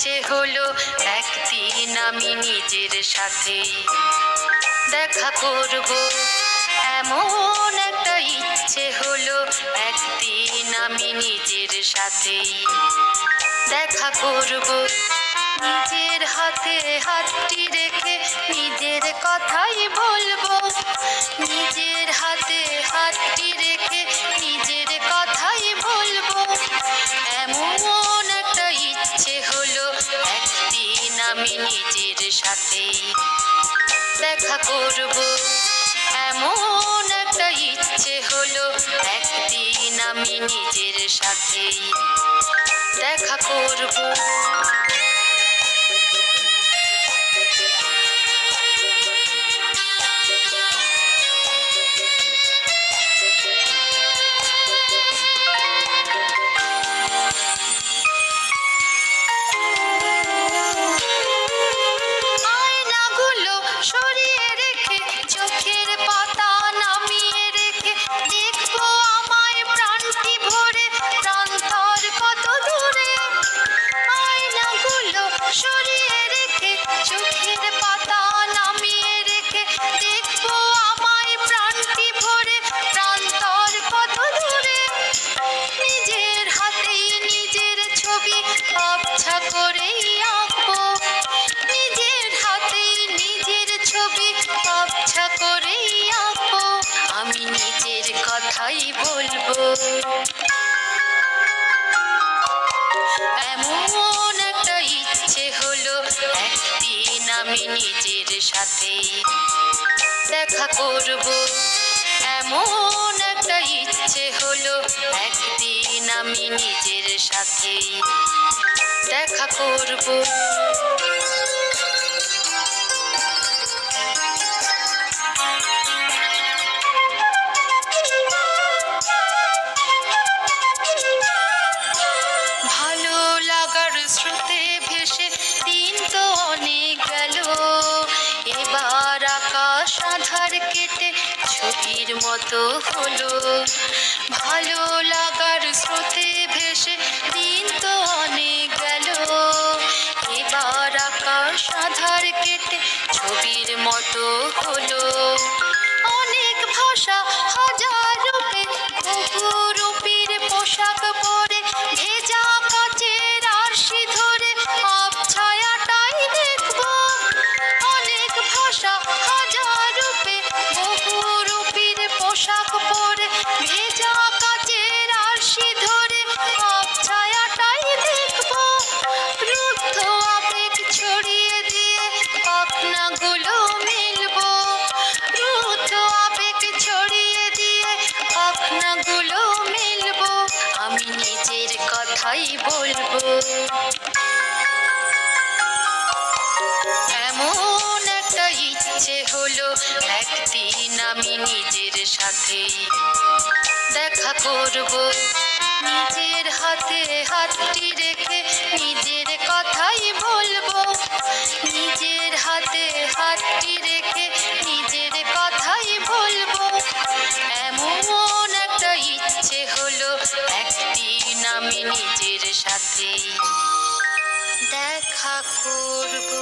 ইচ্ছে হলো একদিন আমি নিজের সাথে। দেখা করব, এমন একটা ইচ্ছে হলো একদিন আমি নিজের সাথে। দেখা করব, নিজের হাতে হাতটি রেখে নিজের কথাই বলব। আমি নিজের সাথে দেখা করব। এমন একটা ইচ্ছে হলো, একদিন আমি নিজের সাথে দেখা করব। আমি নিজের কথাই বলব। এমন ইচ্ছে হলো, একদিন আমি নিজের সাথে দেখা করব। এমন ইচ্ছে হলো, একদিন আমি নিজের সাথে দেখা করব। ভালো লাগার স্রোতে ভেসে দিন তো অনেক গেল। এবার আকাশ আধার কেটে ছবির মতো হলো। ভালো লাগার স্রোতে ভেসে দিন তো কথাই বলব এমন একটা ইচ্ছে হলো একদিন আমি নিজের সাথে দেখা করব। নিজের হাতে হাতটি রেখে নিজের কথাই বলব। নিজের হাতে হাতটি রেখে নিজের কথাই বলব। এমন একটা ইচ্ছে হলো একদিন আমি নিজের সাথে দেখা করব।